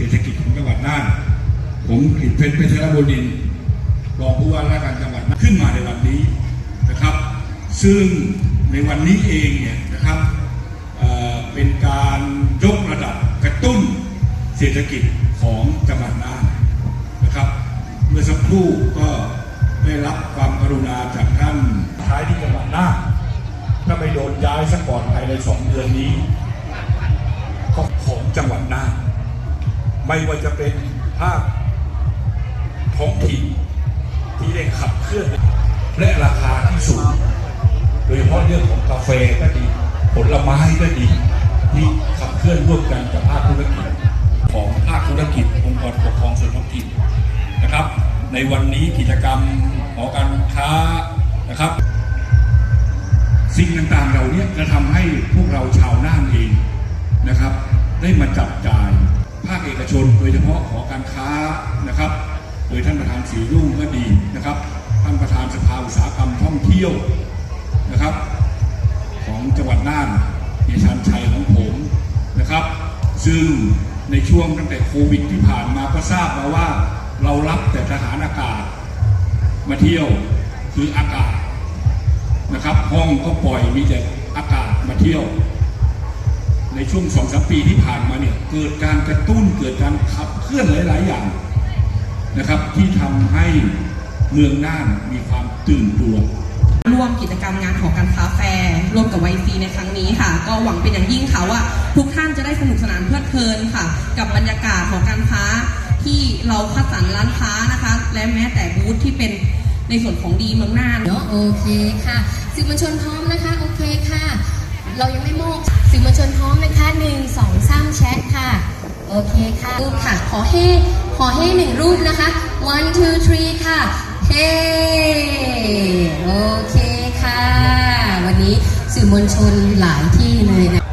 เศรษฐกิจของจังหวัดน่าน ผมกฤษเพชรเพชรบุร์รองผู้ว่าราชการจังหวัดน่านขึ้นมาในวันนี้นะครับ ซึ่งในวันนี้เองเนี่ยนะครับเเป็นการยกระดับกระตุ้นเศรษฐกิจของจังหวัดน่านนะครับ เมื่อสักครู่ก็ได้รับความกรุณาจากท่านท้ายที่จังหวัดน่านถ้าไม่โดนย้ายสักก่อนภายในสองเดือนนี้ก็ของจังหวัดน่าน ไม่ว่าจะเป็นภาคท้องถิ่นที่ได้ขับเคลื่อนและราคาที่สูง โดยเฉพาะเรื่องของกาแฟก็ดี ผลไม้ก็ดี ที่ขับเคลื่อนร่วมกันกับภาคธุรกิจของภาคธุรกิจองค์กรปกครองส่วนท้องถิ่นนะครับ ในวันนี้กิจกรรมหอการค้านะครับ สิ่งต่างๆเหล่านี้จะทำให้พวกเราชาวน่านเองนะครับ ได้มาจับจ่าย คเอกชน โดยเฉพาะหอการค้านะครับ โดยท่านประธานสีรุ่งก็ดีนะครับ ท่านประธานสภาอุตสาหกรรมท่องเที่ยวนะครับ ของจังหวัดน่านเฮียชันชัยของผมนะครับ ซึ่งในช่วงตั้งแต่โควิดที่ผ่านมาก็ทราบมาว่าเรารับแต่ทหารอากาศ มาเที่ยวคืออากาศนะครับ ห้องก็ปล่อยมีแต่อากาศมาเที่ยว ในช่วงสองสามปีที่ผ่านมาเนี่ยเกิดการกระตุ้นเกิดการขับเคลื่อนหลาย ๆ อย่างนะครับ ที่ทำให้เมืองน่านมีความตื่นตัวร่วมกิจกรรมงานหอการค้าแฟร์ร่วมกับไวซีในครั้งนี้ค่ะ ก็หวังเป็นอย่างยิ่งค่ะว่าทุกท่านจะได้สนุกสนานเพลิดเพลินค่ะ กับบรรยากาศหอการค้าที่เราคัดสรรร้านค้านะคะ และแม้แต่บูธที่เป็นในส่วนของดีเมืองน่านเนาะโอเคค่ะสื่อมวลชนพร้อมนะคะ โอเคค่ะ เรายังไม่โมก แชทค่ะ โอเคค่ะรูปค่ะ ขอให้ขอให้หนึ่งรูปนะคะ one two three ค่ะ เฮ้โอเคค่ะ วันนี้สื่อมวลชนหลายที่เลยนะ